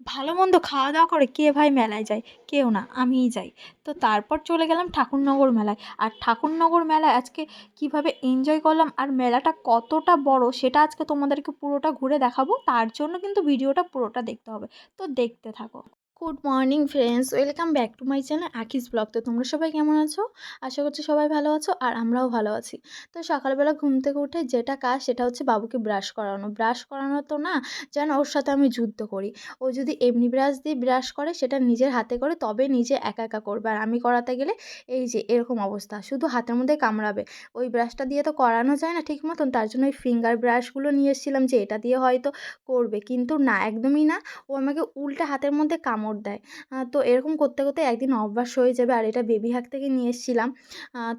ভালো মন্দ খাওয়া দাওয়া করে কে ভাই মেলায় যায়? কেউ না, আমিই যাই। তো তারপর চলে গেলাম ঠাকুরনগর মেলায়। আর ঠাকুরনগর মেলায় আজকে কীভাবে এনজয় করলাম আর মেলাটা কতটা বড় সেটা আজকে তোমাদেরকে পুরোটা ঘুরে দেখাবো। তার জন্য কিন্তু ভিডিওটা পুরোটা দেখতে হবে। তো দেখতে থাকো। Good morning friends welcome back to my channel আকিস ব্লগ তো তোমরা সবাই কেমন আছো? আশা করছি সবাই ভালো আছো আর আমরাও ভালো আছি। তো সকালবেলা ঘুম থেকে উঠে যেটা কাজ সেটা হচ্ছে বাবুকে ব্রাশ করানো। ব্রাশ করানো তো না, যেন ওর সাথে আমি যুদ্ধ করি। ও যদি এমনি ব্রাশ দিয়ে ব্রাশ করে, সেটা নিজের হাতে করে তবে নিজে একা একা করবে। আর আমি করাতে গেলে এই যে এরকম অবস্থা, শুধু হাতের মধ্যে কামড়াবে। ওই ব্রাশটা দিয়ে তো করানো যায় না ঠিক মতন, তার জন্য ওই ফিঙ্গার ব্রাশগুলো নিয়ে এসেছিলাম যে এটা দিয়ে হয়তো করবে। কিন্তু না, একদমই না। ও আমাকে উল্টে হাতের মধ্যে কামড় দেয়। তো এরকম করতে করতে একদিন অভ্যাস হয়ে যাবে আর এটা বেবি হাগ থেকে নিয়ে এসেছিলাম।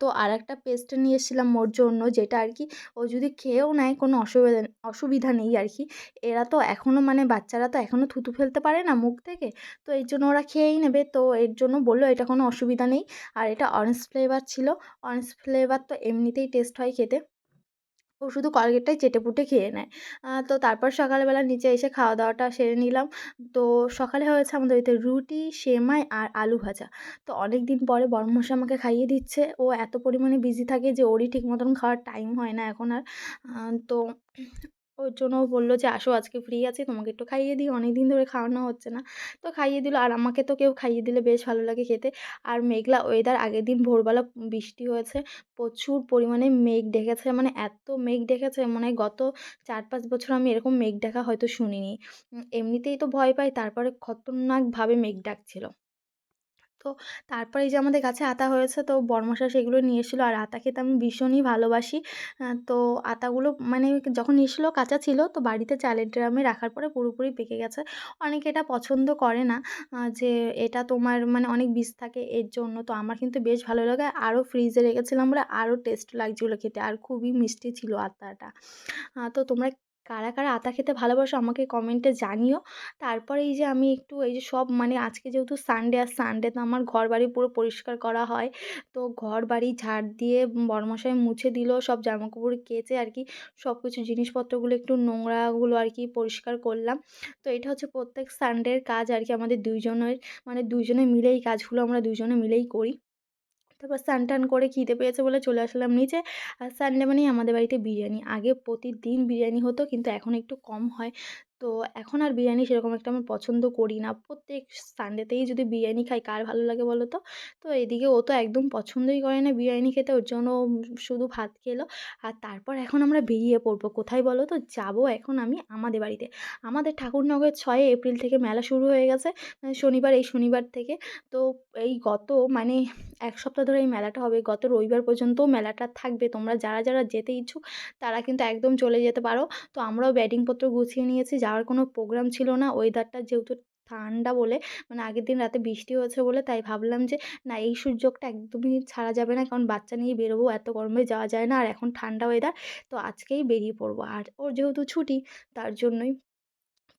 তো আর একটা পেস্ট নিয়ে এসেছিলাম ওর জন্য যেটা আর কি, ও যদি খেয়েও নেয় কোনো অসুবিধা অসুবিধা নেই আর কি। এরা তো এখনও মানে বাচ্চারা তো এখনও থুতু ফেলতে পারে না মুখ থেকে, তো এর জন্য ওরা খেয়েই নেবে। তো এর জন্য বলল এটা কোনো অসুবিধা নেই। আর এটা অরেঞ্জ ফ্লেভার ছিল। অরেঞ্জ ফ্লেভার তো এমনিতেই টেস্ট হয় খেতে। ও শুধু কলগেটটাই চেটেপুটে খেয়ে নেয়। তো তারপর সকালবেলা নিচে এসে খাওয়া দাওয়াটা সেরে নিলাম। তো সকালে হয়েছে আমাদের বাড়িতে রুটি, সেমাই আর আলু ভাজা। তো অনেক দিন পরে বড়মশাই আমাকে খাইয়ে দিচ্ছে। ও এত পরিমাণে বিজি থাকে যে ওরই ঠিক মতন খাওয়ার টাইম হয় না এখন আর। তো ওর জন্য বলল যে, আসো, আজকে ফ্রি আছি, তোমাকে একটু খাইয়ে দিই অনেক দিন ধরে খাওয়ানো হচ্ছে না। তো খাইয়ে দিল, আর আমাকে তো কেউ খাইয়ে দিলে বেশ ভালো লাগে খেতে। আর মেঘলা ওয়েদার আগের দিন ভোরবেলা বৃষ্টি হয়েছে, প্রচুর পরিমাণে মেঘ ডেকেছে মানে এত মেঘ ডেকেছে মানে গত চার পাঁচ বছর আমি এরকম মেঘ ডাকা হয়তো শুনিনি। এমনিতেই তো ভয় পাই, তারপরে খতরনাকভাবে মেঘ ডাকছিল। তো তারপরে যে আমাদের গাছে আতা হয়েছে, তো বড়মশাই সেগুলো নিয়ে এসেছিল। আর আতা খেতে আমি ভীষণই ভালোবাসি। তো আতাগুলো মানে যখন এসেছিল, কাঁচা ছিল, তো বাড়িতে চালের ড্রামে রাখার পরে পুরোপুরি পেকে গেছে। অনেকে এটা পছন্দ করে না যে এটা তোমার মানে অনেক বিষ থাকে এর জন্য। তো আমার কিন্তু বেশ ভালো লাগে। আরও ফ্রিজে রেখেছিলাম বলে আরও টেস্ট লাগছিল খেতে। আর খুবই মিষ্টি ছিল আতাটা। তো তোমরা কারা কারা আতা খেতে ভালোবাসো আমাকে কমেন্টে জানিও। তারপরে এই যে আমি একটু এই যে সব মানে আজকে যেহেতু সানডে আর সানডে তো আমার ঘর বাড়ি পুরো পরিষ্কার করা হয়। তো ঘর বাড়ি ঝাড় দিয়ে বড়মশাই মুছে দিল, সব জামাকাপড় কেচে আর কি সব কিছু জিনিসপত্রগুলো একটু নোংরাগুলো আর কি পরিষ্কার করলাম। তো এটা হচ্ছে প্রত্যেক সানডের কাজ আর কি আমাদের দুইজনের মানে দুইজনে মিলেই কাজগুলো আমরা দুইজনে মিলেই করি। তারপর স্নান টান করে খিদে পেয়েছে বলে চলে আসলাম নিচে। আর সানডে মানেই আমাদের বাড়িতে বিরিয়ানি। আগে প্রতিদিন বিরিয়ানি হতো কিন্তু এখন একটু কম হয়। তো এখন আর বিরিয়ানি সেরকম একটা আমি পছন্দ করি না। প্রত্যেক সানডেতেই যদি বিরিয়ানি খাই, কার ভালো লাগে বলো তো? তো এদিকে ও তো একদম পছন্দই করে না বিরিয়ানি খেতে, ওর জন্য শুধু ভাত খেলো। আর তারপর এখন আমরা বেরিয়ে পড়ব। কোথায় বলো তো? যাব এখন আমি আমাদের বাড়িতে। আমাদের ঠাকুরনগরের ছয় এপ্রিল থেকে মেলা শুরু হয়ে গেছে মানে শনিবার এই শনিবার থেকে। তো এই গত মানে এক সপ্তাহ ধরে এই মেলাটা হবে। গত রবিবার পর্যন্তও মেলাটা থাকবে। তোমরা যারা যারা যেতে ইচ্ছুক, তারা কিন্তু একদম চলে যেতে পারো। তো আমরাও ব্যাটিংপত্র গুছিয়ে নিয়েছি যাওয়ার কোনো প্রোগ্রাম ছিল না। ওয়েদারটা যেহেতু ঠান্ডা বলে মানে আগের দিন রাতে বৃষ্টি হয়েছে বলে, তাই ভাবলাম যে, না, এই সুযোগটা একদমই ছাড়া যাবে না, কারণ বাচ্চা নিয়ে বেরোবো, এত গরমে যাওয়া যায় না, আর এখন ঠান্ডা ওয়েদার তো আজকেই বেরিয়ে পড়ব। আর ওর যেহেতু ছুটি, তার জন্যই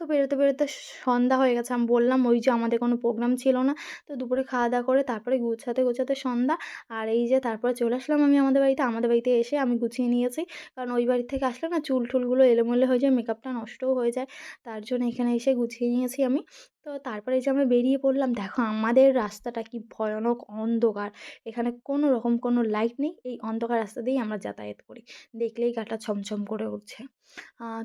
তো বেরোতে বেরোতে সন্ধ্যা হয়ে গেছে। আমি বললাম, ওই যে আমাদের কোনো প্রোগ্রাম ছিল না। তো দুপুরে খাওয়া দাওয়া করে তারপরে গুছাতে গুছাতে সন্ধ্যা। আর এই যে তারপরে চলে আসলাম আমি আমাদের বাড়িতে। আমাদের বাড়িতে এসে আমি গুছিয়ে নিয়েছি। কারণ ওই বাড়ি থেকে আসলে না চুল টুলগুলো এলোমেলো হয়ে যায় মেকআপটা নষ্টও হয়ে যায়। তার জন্য এখানে এসে গুছিয়ে নিয়েছি আমি। তো তারপরে যে আমরা বেরিয়ে পড়লাম, দেখো আমাদের রাস্তাটা কি ভয়ানক অন্ধকার। এখানে কোনো রকম কোনো লাইট নেই, এই অন্ধকার রাস্তা দিয়েই আমরা যাতায়াত করি। দেখলেই গাটা ছমছম করে উঠছে।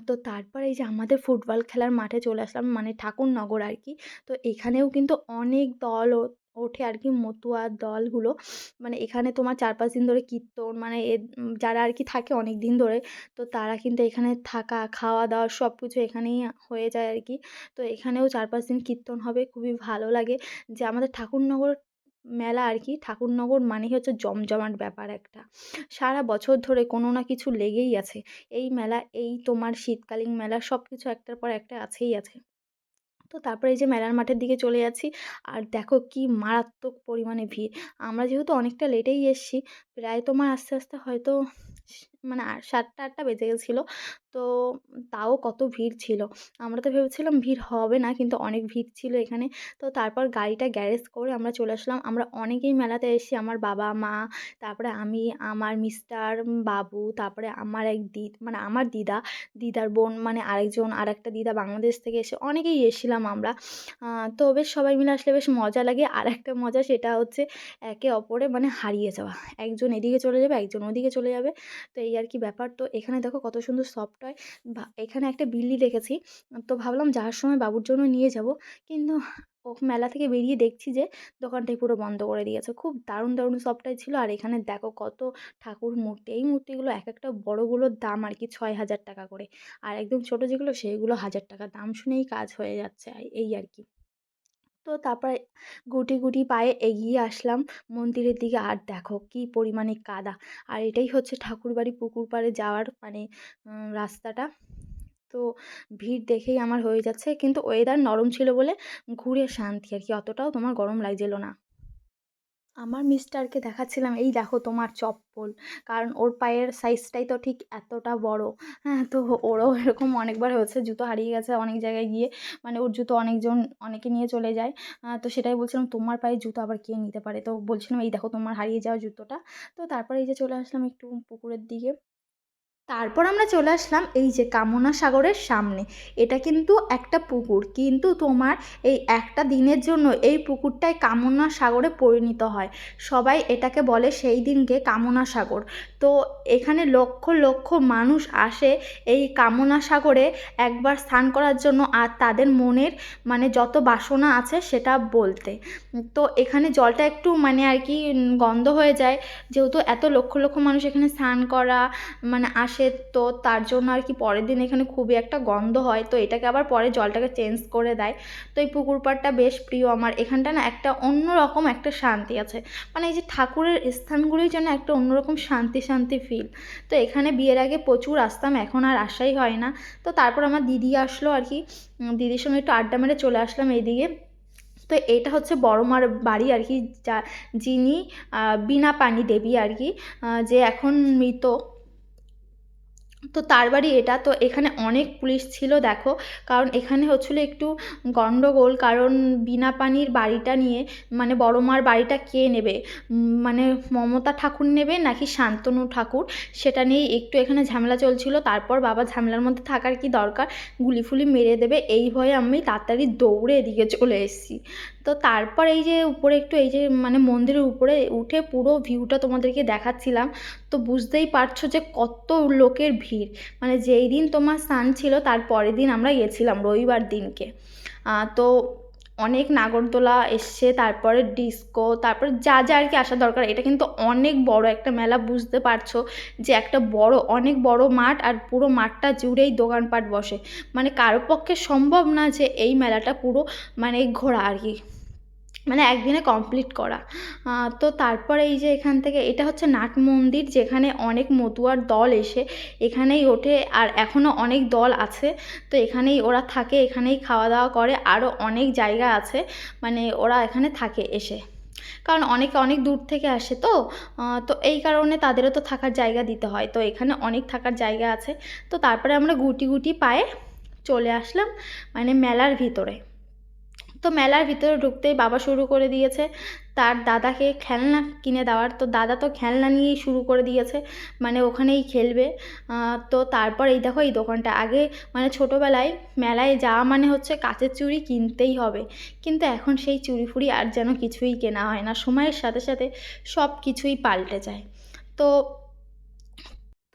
তো তারপরে এই যে আমাদের ফুটবল খেলার মাঠে চলে আসলাম মানে ঠাকুরনগর আর কি। তো এখানেও কিন্তু অনেক দল ওঠে আর কি মতুয়ার দলগুলো। মানে এখানে তোমার চার পাঁচ দিন ধরে কীর্তন মানে এ যারা আর কি থাকে অনেক দিন ধরে, তো তারা কিন্তু এখানে থাকা খাওয়া দাওয়া সব কিছু এখানেই হয়ে যায় আর কি তো এখানেও চার পাঁচ দিন কীর্তন হবে, খুবই ভালো লাগে। যে আমাদের ঠাকুরনগর মেলা আর কি ঠাকুরনগর মানেই হচ্ছে জমজমাট ব্যাপার একটা। সারা বছর ধরে কোনো না কিছু লেগেই আছে। এই মেলা, এই তোমার শীতকালীন মেলা সব কিছু একটার পর একটা আছেই আছে। তো তারপরে এই যে মেলার মাঠের দিকে চলে যাচ্ছি। আর দেখো কি মারাত্মক পরিমাণে ভিড়। আমরা যেহেতু অনেকটা লেটেই এসছি, প্রায় তোমার আস্তে আস্তে হয়তো মানে সাতটা, আটটা বেজে গেছিল। তো তাও কত ভিড় ছিল। আমরা তো ভেবেছিলাম ভিড় হবে না, কিন্তু অনেক ভিড় ছিল এখানে। তো তারপর গাড়িটা গ্যারেজ করে আমরা চলে আসলাম। আমরা অনেকেই মেলাতে এসেছি আমার বাবা, মা, তারপরে আমি, আমার মিস্টার বাবু, তারপরে আমার এক দিদ মানে আমার দিদা, দিদার বোন মানে আরেকজন আর একটা দিদা বাংলাদেশ থেকে এসে অনেকেই এসেছিলাম আমরা। তো বেশ সবাই মিলে আসলে বেশ মজা লাগে। আর একটা মজা সেটা হচ্ছে একে অপরে মানে হারিয়ে যাওয়া। একজন এদিকে চলে যাবে, একজন ওদিকে চলে যাবে। তো এই আর কি ব্যাপার। তো এখানে দেখো কত সুন্দর সফট ভা, এখানে একটা বিল্লি দেখেছি। তো ভাবলাম যাওয়ার সময় বাবুর জন্য নিয়ে যাব। কিন্তু ও মেলা থেকে বেরিয়ে দেখছি যে দোকানটাই পুরো বন্ধ করে দিয়েছে। খুব দারুণ দারুণ সফট ছিল। আর এখানে দেখো কত ঠাকুর মূর্তি। এই মূর্তিগুলো এক একটা বড়গুলোর দাম আর কি ছয় হাজার টাকা করে। আর একদম ছোটো যেগুলো সেইগুলো হাজার টাকা। দাম শুনেই কাজ হয়ে যাচ্ছে। এই আর কি তো তারপরে গুটি গুটি পায়ে এগিয়ে আসলাম মন্দিরের দিকে। আর দেখো কি পরিমাণে কাদা। আর এটাই হচ্ছে ঠাকুরবাড়ি পুকুর পাড়ে যাওয়ার মানে রাস্তাটা। তো ভিড় দেখেই আমার হয়ে যাচ্ছে। কিন্তু ওয়েদার নরম ছিল বলে ঘুরে শান্তি আর কি। অতটাও তোমার গরম লাগছিল না। আমার মিস্টারকে দেখাচ্ছিলাম, এই দেখো তোমার চপ্পল। কারণ ওর পায়ের সাইজটাই তো ঠিক এতটা বড়। হ্যাঁ তো ওরও এরকম অনেকবার হয়েছে, জুতো হারিয়ে গেছে অনেক জায়গায় গিয়ে। মানে ওর জুতো অনেকজন, অনেকে নিয়ে চলে যায়। তো সেটাই বলছিলাম, তোমার পায়ে জুতো আবার কে নিতে পারে? তো বলছিলাম, এই দেখো তোমার হারিয়ে যাওয়া জুতোটা। তো তারপরে এই যে চলে আসলাম একটু পুকুরের দিকে। তারপর আমরা চলে আসলাম এই যে কামনা সাগরের সামনে। এটা কিন্তু একটা পুকুর। কিন্তু তোমার এই একটা দিনের জন্য এই পুকুরটাই কামনা সাগরে পরিণত হয়। সবাই এটাকে বলে সেই দিনকে কামনা সাগর। তো এখানে লক্ষ লক্ষ মানুষ আসে এই কামনা সাগরে একবার স্নান করার জন্য আর তাদের মনের মানে যত বাসনা আছে সেটা বলতে। তো এখানে জলটা একটু মানে আর কি গন্ধ হয়ে যায়। যেহেতু এত লক্ষ লক্ষ মানুষ এখানে স্নান করা মানে আস আসে তো তার জন্য আর কি পরের দিন এখানে খুবই একটা গন্ধ হয়। তো এটাকে আবার পরে জলটাকে চেঞ্জ করে দেয়। তো এই পুকুর পাড়টা বেশ প্রিয় আমার। এখানটা না একটা অন্য রকম একটা শান্তি আছে। মানে এই যে ঠাকুরের স্থানগুলোই যেন একটা অন্যরকম শান্তি শান্তি ফিল তো এখানে বিয়ের আগে প্রচুর আসতাম, এখন আর আসাই হয় না। তো তারপর আমার দিদি আসলো আর কি। দিদির সঙ্গে একটু আড্ডা মেরে চলে আসলাম এইদিকে। তো এটা হচ্ছে বড় মার বাড়ি আর কি, যা যিনি বিনা পানি দেবী আর কি যে এখন মৃত। তো তার বাড়ি এটা। তো এখানে অনেক পুলিশ ছিল, দেখো। কারণ এখানে হচ্ছিল একটু গণ্ডগোল কারণ বিনা পানির বাড়িটা নিয়ে মানে বড় মার বাড়িটা কে নেবে? মানে মমতা ঠাকুর নেবে নাকি শান্তনু ঠাকুর? সেটা নিয়েই একটু এখানে ঝামেলা চলছিল। তারপর বাবা ঝামেলার মধ্যে থাকার কি দরকার? গুলি ফুলি মেরে দেবে। এই ভয়ে আমি তাড়াতাড়ি দৌড়ে এদিকে চলে এসেছি। তো তারপর এই যে উপরে একটু, এই যে মানে মন্দিরের উপরে উঠে পুরো ভিউটা তোমাদেরকে দেখাচ্ছিলাম, তো বুঝতেই পারছ যে কত লোকের ভিড়। মানে যেই দিন তোমার স্নান ছিল, তার পরের দিন আমরা গেছিলাম রবিবার দিনকে। তো অনেক নাগরদোলা এসছে, তারপরে ডিস্কো, তারপরে যা যা আর কি আসা দরকার। এটা কিন্তু অনেক বড় একটা মেলা, বুঝতে পারছ যে একটা বড়, অনেক বড় মাঠ আর পুরো মাঠটা জুড়েই দোকানপাট বসে। মানে কারও পক্ষে সম্ভব না যে এই মেলাটা পুরো মানে ঘোরা আর কি। মানে একদিনে কমপ্লিট করা। তো তারপরে এই যে এখান থেকে, এটা হচ্ছে নাট মন্দির যেখানে অনেক মতুয়ার দল এসে এখানেই ওঠে আর এখনও অনেক দল আছে। তো এখানেই ওরা থাকে, এখানেই খাওয়া দাওয়া করে আরও অনেক জায়গা আছে মানে ওরা এখানে থাকে এসে। কারণ অনেকে, অনেক দূর থেকে আসে তো তো এই কারণে তাদেরও তো থাকার জায়গা দিতে হয়। তো এখানে অনেক থাকার জায়গা আছে। তো তারপরে আমরা গুটি গুটি পায়ে চলে আসলাম মানে মেলার ভিতরে। তো মেলার ভিতরে ঢুকতেই বাবা শুরু করে দিয়েছে। তার দাদাকে খেলনা কিনে দেওয়ার। তো দাদা তো খেলনা নিয়েই শুরু করে দিয়েছে মানে ওখানেই খেলবে। তো তারপর এই দেখো এই দোকানটা। আগে মানে ছোটোবেলায় মেলায় যাওয়া মানে হচ্ছে কাচের চুড়ি কিনতেই হবে। কিন্তু এখন সেই চুড়ি ফুড়ি আর যেন কিছুই কেনা হয় না। সময়ের সাথে সাথে সব কিছুই পাল্টে যায়। তো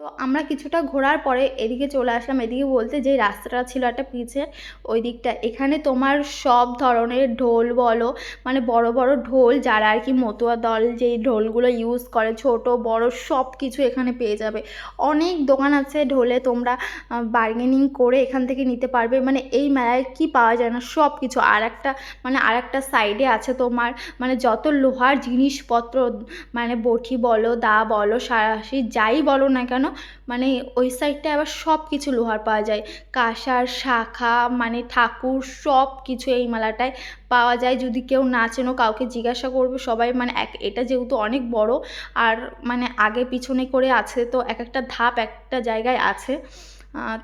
তো আমরা কিছুটা ঘোরার পরে এদিকে চলে আসলাম। এদিকে বলতে যে রাস্তাটা ছিল একটা পিচের ওই দিকটা। এখানে তোমার সব ধরনের ঢোল বলো মানে বড় বড় ঢোল যারা আর কি মতুয়া দল যেই ঢোলগুলো ইউজ করে, ছোট, বড় সব কিছু এখানে পেয়ে যাবে। অনেক দোকান আছে ঢোলে তোমরা বার্গেনিং করে এখান থেকে নিতে পারবে। মানে এই মেলায় কি পাওয়া যায় না সব কিছু আর একটা মানে আর একটা সাইডে আছে তোমার মানে যত লোহার জিনিসপত্র মানে বটি বলো, দা বলো, সারাশি, যাই বলো না কেন মানে ওই সাইডটায় আবার সব কিছু লোহার পাওয়া যায়। কাঁসার, শাখা মানে ঠাকুর সব কিছু এই মেলাটায় পাওয়া যায়। যদি কেউ না চেনো, কাউকে জিজ্ঞাসা করবে, সবাই মানে এক, এটা যেহেতু অনেক বড়, আর মানে আগে পিছনে করে আছে, তো এক একটা ধাপ একটা জায়গায় আছে।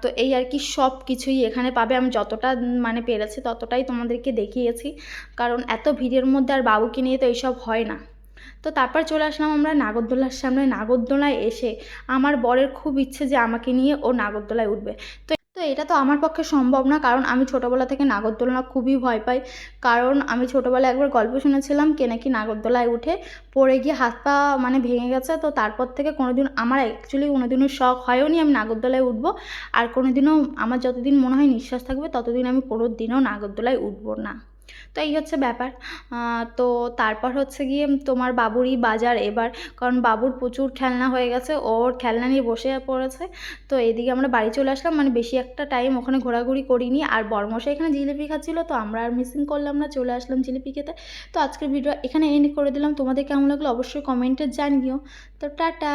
তো এই আর কি সব কিছুই এখানে পাবে। আমি যতটা মানে পেরেছি, ততটাই তোমাদেরকে দেখিয়েছি। কারণ এত ভিড়ের মধ্যে আর বাবুকে নিয়ে তো এইসব হয় না। তো তারপর চলে আসলাম আমরা নাগরদোলার সামনে। নাগরদোলায় এসে আমার বরের খুব ইচ্ছে যে আমাকে নিয়ে ও নাগরদোলায় উঠবে। তো তো এটা তো আমার পক্ষে সম্ভব না, কারণ আমি ছোটোবেলা থেকে নাগরদোলনা খুবই ভয় পাই। কারণ আমি ছোটোবেলায় একবার গল্প শুনেছিলাম কে নাকি নাগরদোলায় উঠে পড়ে গিয়ে হাত পা মানে ভেঙে গেছে। তো তারপর থেকে কোনোদিন আমার অ্যাকচুয়ালি কোনোদিনও শখ হয়ওনি আমি নাগরদোলায় উঠবো। আর কোনোদিনও আমার যতদিন মনে হয় নিঃশ্বাস থাকবে, ততদিন আমি কোনো দিনও নাগরদোলায় উঠবো না। তো এই হচ্ছে ব্যাপার। তো তারপর হচ্ছে গিয়ে তোমার বাবুরই বাজার এবার। কারণ বাবুর প্রচুর খেলনা হয়ে গেছে, ওর খেলনা নিয়ে বসে পড়েছে। তো এদিকে আমরা বাড়ি চলে আসলাম মানে বেশি একটা টাইম ওখানে ঘোরাঘুরি করিনি। আর বর্মশাই এখানে জিলিপি খাচ্ছিলো, তো আমরা আর মিসিং করলাম না, চলে আসলাম জিলিপি খেতে। তো আজকের ভিডিও এখানে এন্ড করে দিলাম। তোমাদের কেমন লাগল অবশ্যই কমেন্টে জানিও। তো টাটা!